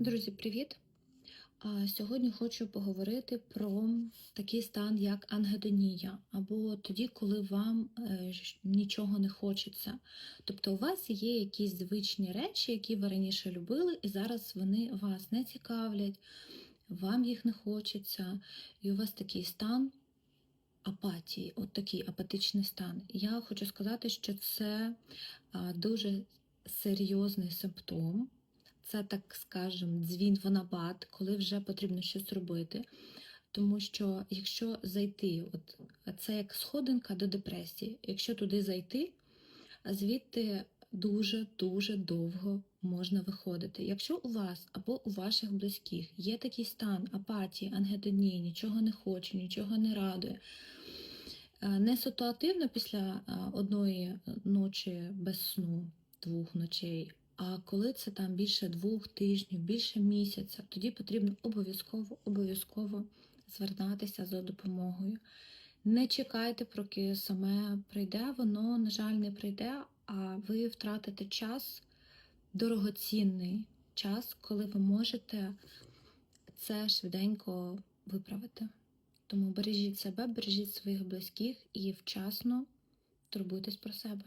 Друзі, привіт! Сьогодні хочу поговорити про такий стан, як ангедонія, або тоді, коли вам е, нічого не хочеться. Тобто у вас є якісь звичні речі, які ви раніше любили, і зараз вони вас не цікавлять, вам їх не хочеться, і у вас такий стан апатії, от такий апатичний стан. Я хочу сказати, що це дуже серйозний симптом. Це, так скажем, дзвін в набат, коли вже потрібно щось робити. Тому що якщо зайти, от це як сходинка до депресії, якщо туди зайти, звідти дуже-дуже довго можна виходити. Якщо у вас або у ваших близьких є такий стан апатії, ангедонії, нічого не хоче, нічого не радує, е, не ситуативно після е, одної ночі без сну, двох ночей, а коли це там більше двох тижнів, більше місяця, тоді потрібно обов'язково обов'язково звертатися за допомогою. Не чекайте, поки саме прийде, воно, на жаль, не прийде, а ви втратите час, дорогоцінний час, коли ви можете це швиденько виправити. Тому бережіть себе, бережіть своїх близьких і вчасно турбуйтесь про себе.